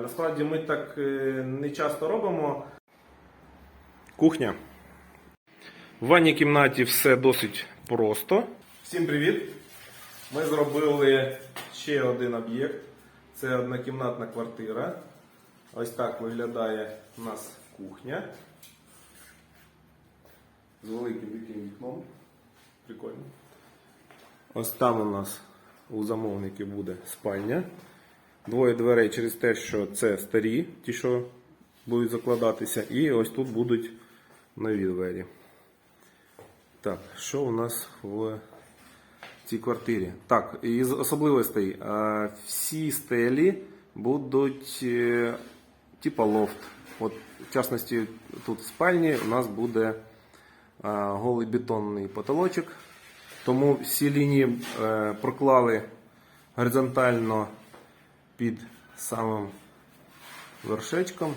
Насправді ми так е, не часто робимо. Кухня. В ванній кімнаті все досить просто. Всім привіт! Ми зробили ще один об'єкт. Це однокімнатна квартира. Ось так виглядає у нас кухня. З великим таким вікном. Прикольно. Ось там у нас у замовників буде спальня. Двоє дверей через те, що це старі, ті, що будуть закладатися, і ось тут будуть нові двері. Так, що у нас в цій квартирі? Так, із особливостей. Всі стелі будуть е, типа лофт. От, в частності, тут в спальні у нас буде голий бетонний потолочок. Тому всі лінії е, проклали горизонтально під самим вершечком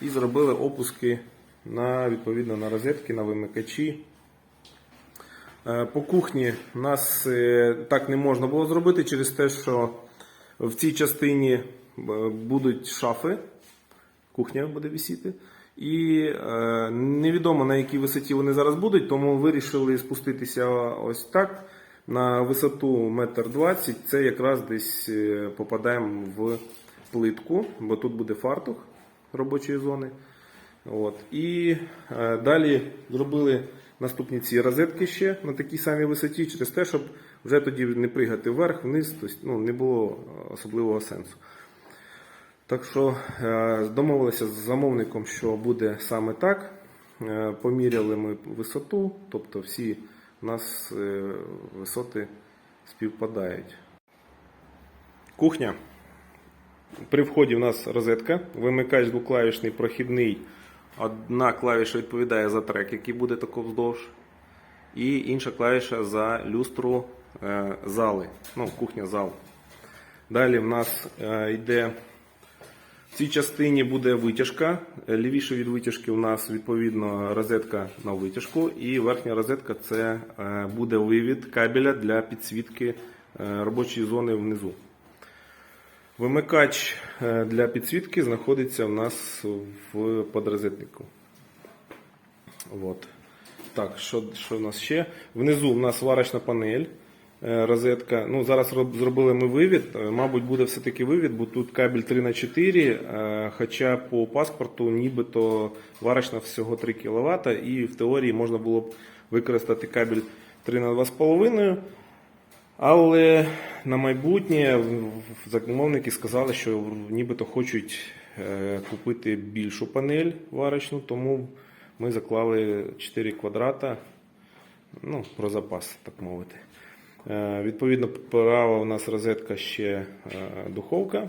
і зробили опуски на, відповідно на розетки, на вимикачі. Е, По кухні нас е, так не можна було зробити через те, що в цій частині е, будуть шафи, кухня буде висіти. І невідомо на якій висоті вони зараз будуть, тому вирішили спуститися ось так на висоту 1,20 м. Це якраз десь е, попадаємо в плитку, бо тут буде фартух робочої зони. От. І е, далі зробили наступні ці розетки ще на такій самій висоті, через те, щоб вже тоді не пригати вверх, вниз, тобто, ну, не було особливого сенсу. Так що е, домовилися з замовником, що буде саме так. Поміряли ми висоту, тобто всі у нас е, висоти співпадають. Кухня. При вході у нас розетка, вимикач двоклавішний прохідний. Одна клавіша відповідає за трек, який буде тако вздовж. І інша клавіша за люстру е, зали. Ну, кухня зал. Далі в нас е, йде в цій частині буде витяжка. Е, Лівіше від витяжки у нас відповідно розетка на витяжку, і верхня розетка це е, буде вивід кабеля для підсвітки е, робочої зони внизу. Вимикач для підсвітки знаходиться у нас в подрозетнику. От. Так, що, що в нас ще? Внизу у нас варочна панель, розетка. Ну, зараз зробили ми вивід. Е, Мабуть, буде все-таки вивід, бо тут кабель 3 на 4 е, хоча по паспорту нібито варочна всього 3 кВт, і в теорії можна було б використати кабель 3 на 2,5. Але на майбутнє замовники сказали, що нібито хочуть е, купити більшу панель варочну, тому ми заклали 4 квадрата, ну, про запас, так мовити. Е, Відповідно, права у нас розетка ще е, духовка.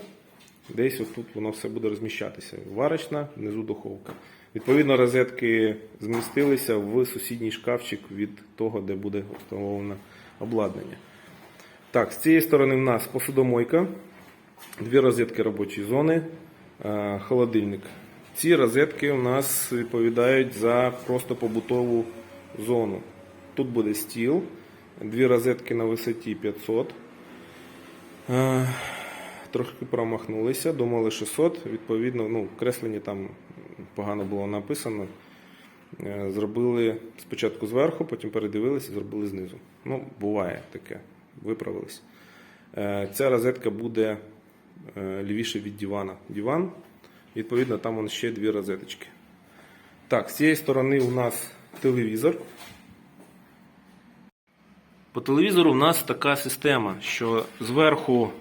Десь отут воно все буде розміщатися. Варочна, внизу духовка. Відповідно, розетки змістилися в сусідній шкафчик від того, де буде встановлено обладнання. Так, з цієї сторони в нас посудомойка, дві розетки робочої зони, е, холодильник. Ці розетки у нас відповідають за просто побутову зону. Тут буде стіл, дві розетки на висоті 500. Е, Трошки промахнулися, думали 600. Відповідно, ну, кресленні там погано було написано. Е, Зробили спочатку зверху, потім передивилися, і зробили знизу. Ну, буває таке. Виправились. Е, Ця розетка буде лівіше від дивана. Диван, відповідно, там ще дві розеточки. Так, з цієї сторони у нас телевізор. По телевізору у нас така система, що зверху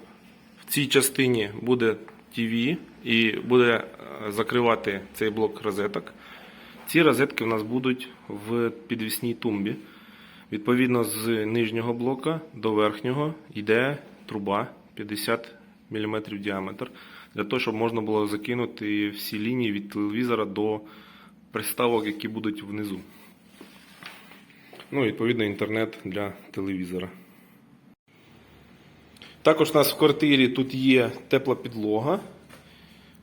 в цій частині буде ТВ і буде е, закривати цей блок розеток. Ці розетки у нас будуть в підвісній тумбі. Відповідно, з нижнього блока до верхнього йде труба 50 мм діаметр, для того, щоб можна було закинути всі лінії від телевізора до приставок, які будуть внизу. Ну, відповідно, інтернет для телевізора. Також у нас в квартирі тут є тепла підлога.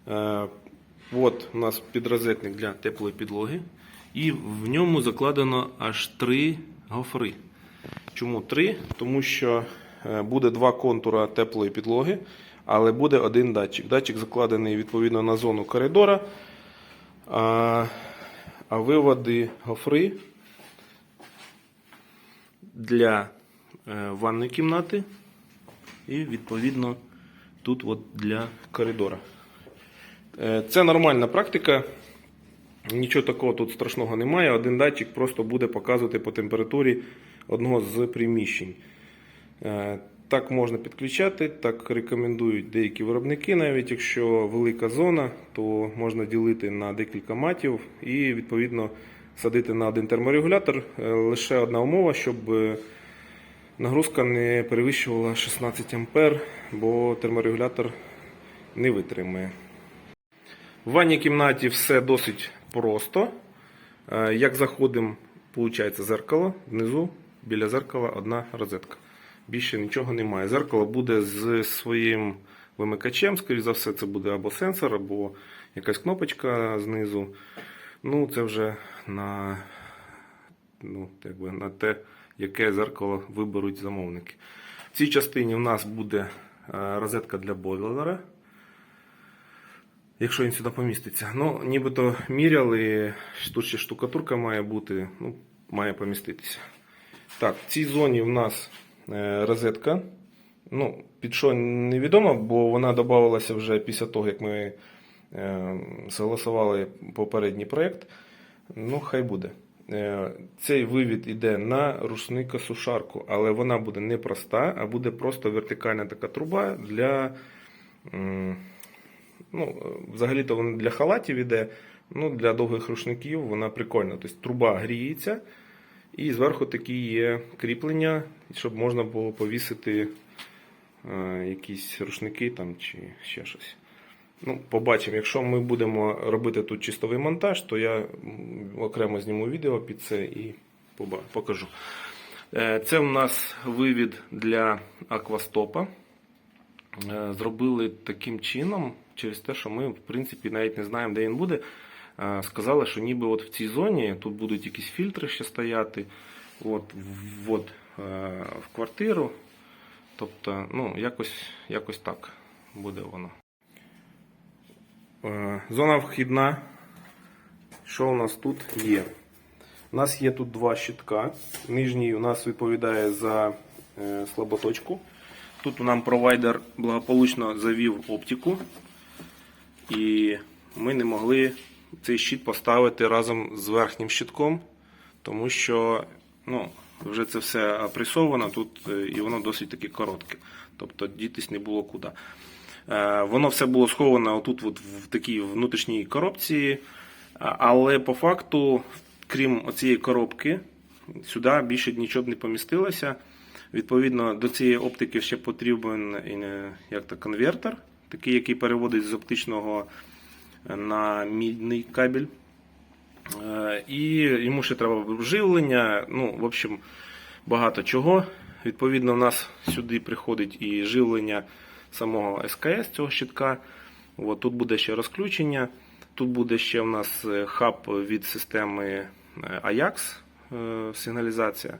Е, От у нас підрозетник для теплої підлоги. І в ньому закладено аж три гофри. Чому три? Тому що е, буде два контура теплої підлоги, але буде один датчик. Датчик закладений відповідно на зону коридора, а виводи гофри для е, ванної кімнати і відповідно тут от для коридора. Е, Це нормальна практика. Нічого такого тут страшного немає. Один датчик просто буде показувати по температурі одного з приміщень. Е, Так можна підключати, так рекомендують деякі виробники. Навіть якщо велика зона, то можна ділити на декілька матів і відповідно садити на один терморегулятор. Е, Лише одна умова, щоб е, нагрузка не перевищувала 16 А, бо терморегулятор не витримає. В ванній кімнаті все досить просто. Е, Як заходимо, виходить зеркало, внизу біля зеркала одна розетка. Більше нічого немає. Зеркало буде з своїм вимикачем, скоріш за все, це буде або сенсор, або якась кнопочка знизу. Ну, це вже на, ну, якби, на те, яке зеркало виберуть замовники. В цій частині в нас буде е, розетка для бойлера. Якщо він сюди поміститься. Ну, нібито міряли, тут ще штукатурка має бути, ну, має поміститися. Так, в цій зоні в нас е, розетка. Ну, під що невідомо, бо вона додавалася вже після того, як ми согласували попередній проєкт. Ну, хай буде. Е, Цей вивід іде на рушникосушарку, але вона буде не проста, а буде просто вертикальна така труба для. Ну, взагалі-то вона для халатів іде, ну, для довгих рушників вона прикольна. Тобто труба гріється, і зверху такі є кріплення, щоб можна було повісити е, якісь рушники там, чи ще щось. Ну, побачимо. Якщо ми будемо робити тут чистовий монтаж, то я окремо зніму відео під це і покажу. Е, Це у нас вивід для аквастопа. Е, Зробили таким чином, через те, що ми, в принципі, навіть не знаємо, де він буде. Е, Сказали, що ніби от в цій зоні тут будуть якісь фільтри ще стояти. От, от, в квартиру. Тобто, ну, якось, якось так буде воно. Е, Зона вхідна. Що у нас тут є? У нас є тут два щитка. Нижній у нас відповідає за е, слаботочку. Тут нам провайдер благополучно завів оптику. І ми не могли цей щит поставити разом з верхнім щитком, тому що ну, вже це все апресовано тут е, і воно досить таки коротке. Тобто дітись не було куди. Е, Воно все було сховано отут от в такій внутрішній коробці, але по факту, крім цієї коробки, сюди більше нічого б не помістилося. Відповідно, до цієї оптики ще потрібен е, як то, конвертер, такий, який переводить з оптичного на мідний кабель. Е, І йому ще треба живлення. Ну, в общем, багато чого. Відповідно, у нас сюди приходить і живлення самого СКС цього щитка. От, тут буде ще розключення. Тут буде ще у нас е, хаб від системи е, Ajax е, сигналізація.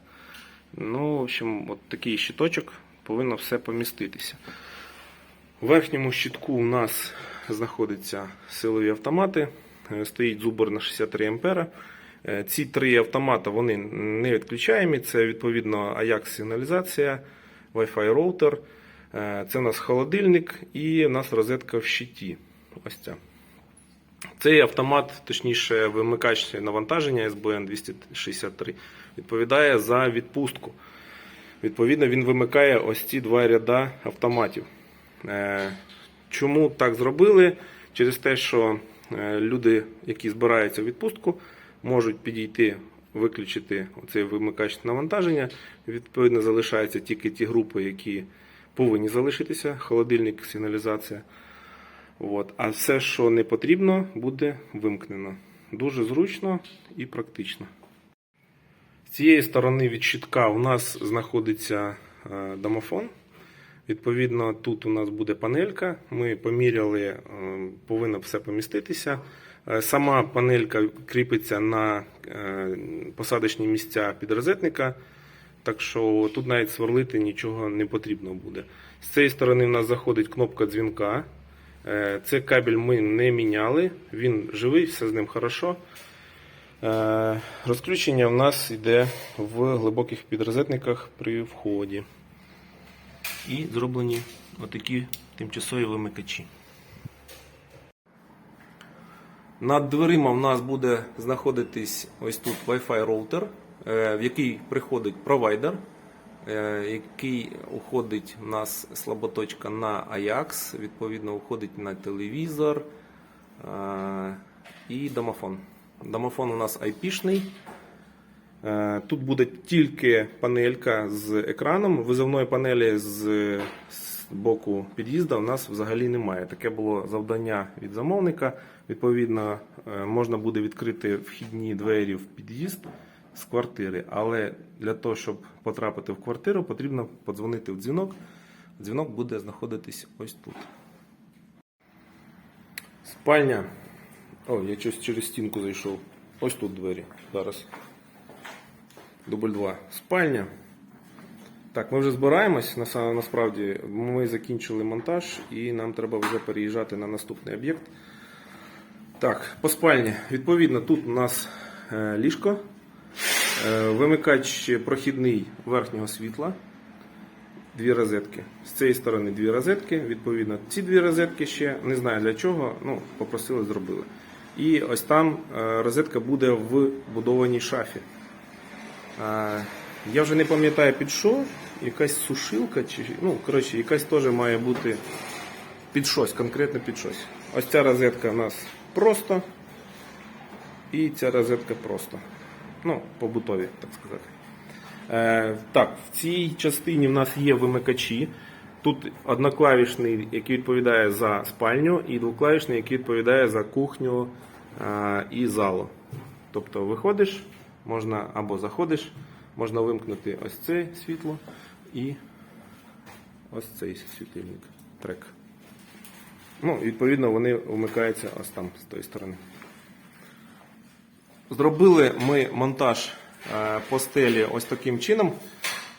Ну, в общем, от такий щиточок повинно все поміститися. У верхньому щитку у нас знаходяться силові автомати. Стоїть зубр на 63 ампера. Ці три автомати вони не відключаємі. Це відповідно Ajax сигналізація, Wi-Fi роутер. Е, Це у нас холодильник і у нас розетка в щиті. Ось ця. Цей автомат, точніше, вимикач навантаження SBN 263, відповідає за відпустку. Відповідно, він вимикає ось ці два ряда автоматів. Е, Чому так зробили? Через те, що е, люди, які збираються в відпустку, можуть підійти, виключити цей вимикач навантаження. Відповідно, залишаються тільки ті групи, які повинні залишитися: холодильник, сигналізація. От. А все, що не потрібно, буде вимкнено. Дуже зручно і практично. З цієї сторони від щитка у нас знаходиться е, домофон. Відповідно, тут у нас буде панелька. Ми поміряли, е, повинно все поміститися. Е, Сама панелька кріпиться на посадочні місця підрозетника. Так що тут навіть сверлити нічого не потрібно буде. З цієї сторони в нас заходить кнопка дзвінка. Е, Це кабель ми не міняли, він живий, все з ним хорошо. Е, Розключення в нас йде в глибоких підрозетниках при вході. І зроблені отакі тимчасові вимикачі. Над дверима в нас буде знаходитись ось тут Wi-Fi роутер, в який приходить провайдер, е, який уходить в нас слаботочка на AJAX, відповідно, уходить на телевізор е, і домофон. Домофон у нас IP-шний. Е, Тут буде тільки панелька з екраном. Визовної панелі з, боку під'їзду у нас взагалі немає. Таке було завдання від замовника. Відповідно, е, можна буде відкрити вхідні двері в під'їзд з квартири, але для того, щоб потрапити в квартиру, потрібно подзвонити в дзвінок. Дзвінок буде знаходитись ось тут. Спальня. О, я щось через стінку зайшов. Ось тут двері. Зараз. Дубль 2. Спальня. Так, ми вже збираємось. Насправді ми закінчили монтаж і нам треба вже переїжджати на наступний об'єкт. Так, по спальні. Відповідно, тут у нас е, ліжко, вимикач прохідний верхнього світла, дві розетки. З цієї сторони дві розетки. Відповідно, ці дві розетки ще не знаю для чого. Ну, попросили, зробили. І ось там е, розетка буде в будованій шафі. Я вже не пам'ятаю під що, якась сушилка, чи ну, коротше, якась теж має бути під щось, конкретно під щось. Ось ця розетка у нас просто. І ця розетка просто. Ну, побутові, так сказати. Е, так, в цій частині в нас є вимикачі. Тут одноклавішний, який відповідає за спальню, і двоклавішний, який відповідає за кухню е, і залу. Тобто виходиш, можна або заходиш, можна вимкнути ось це світло і ось цей світильник, трек. Ну, відповідно, вони вмикаються ось там, з тої сторони. Зробили ми монтаж е, по стелі ось таким чином.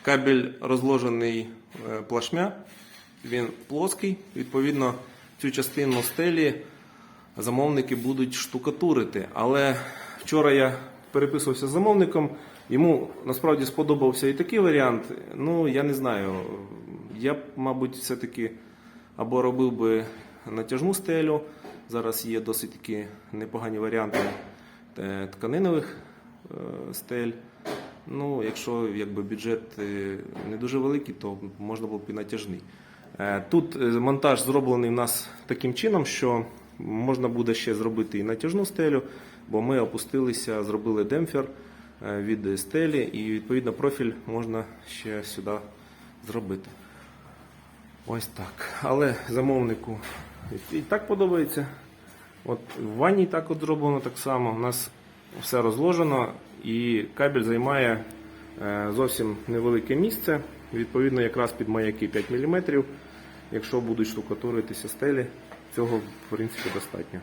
Кабель розложений е, плашмя, він плоский. Відповідно, цю частину стелі замовники будуть штукатурити. Але вчора я переписувався з замовником. Йому насправді сподобався і такий варіант. Ну, я не знаю. Я б, мабуть, все-таки або робив би натяжну стелю. Зараз є досить такі непогані варіанти тканинових е, стель. Ну, якщо якби, бюджет е, не дуже великий, то можна було б і натяжний. Е, Тут е, монтаж зроблений у нас таким чином, що можна буде ще зробити і натяжну стелю, бо ми опустилися, зробили демпфер е, від стелі, і відповідно профіль можна ще сюди зробити. Ось так. Але замовнику і так подобається. От в ванні так от зроблено так само. У нас все розложено і кабель займає е, зовсім невелике місце. Відповідно, якраз під маяки 5 мм. Якщо будуть штукатуритися стелі, цього в принципі достатньо.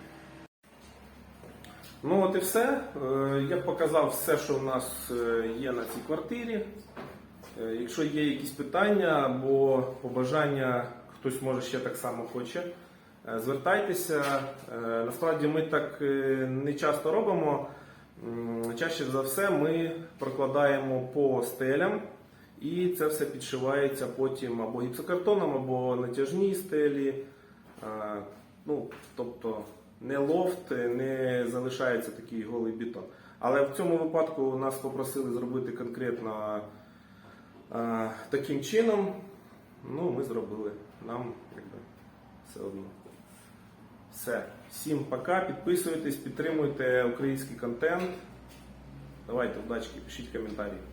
Ну от і все. Е, Я показав все, що в нас е, є на цій квартирі. Якщо є якісь питання або побажання, хтось може ще так само хоче, звертайтеся. Е, Насправді ми так е, не часто робимо. Чаще за все ми прокладаємо по стелям і це все підшивається потім або гіпсокартоном, або натяжні стелі. Е, Ну, тобто не лофт, не залишається такий голий бетон. Але в цьому випадку нас попросили зробити конкретно е, таким чином. Ну, ми зробили. Нам якби, все одно. Все. Всім пока. Підписуйтесь, підтримуйте український контент. Давайте, удачки, пишіть коментарі.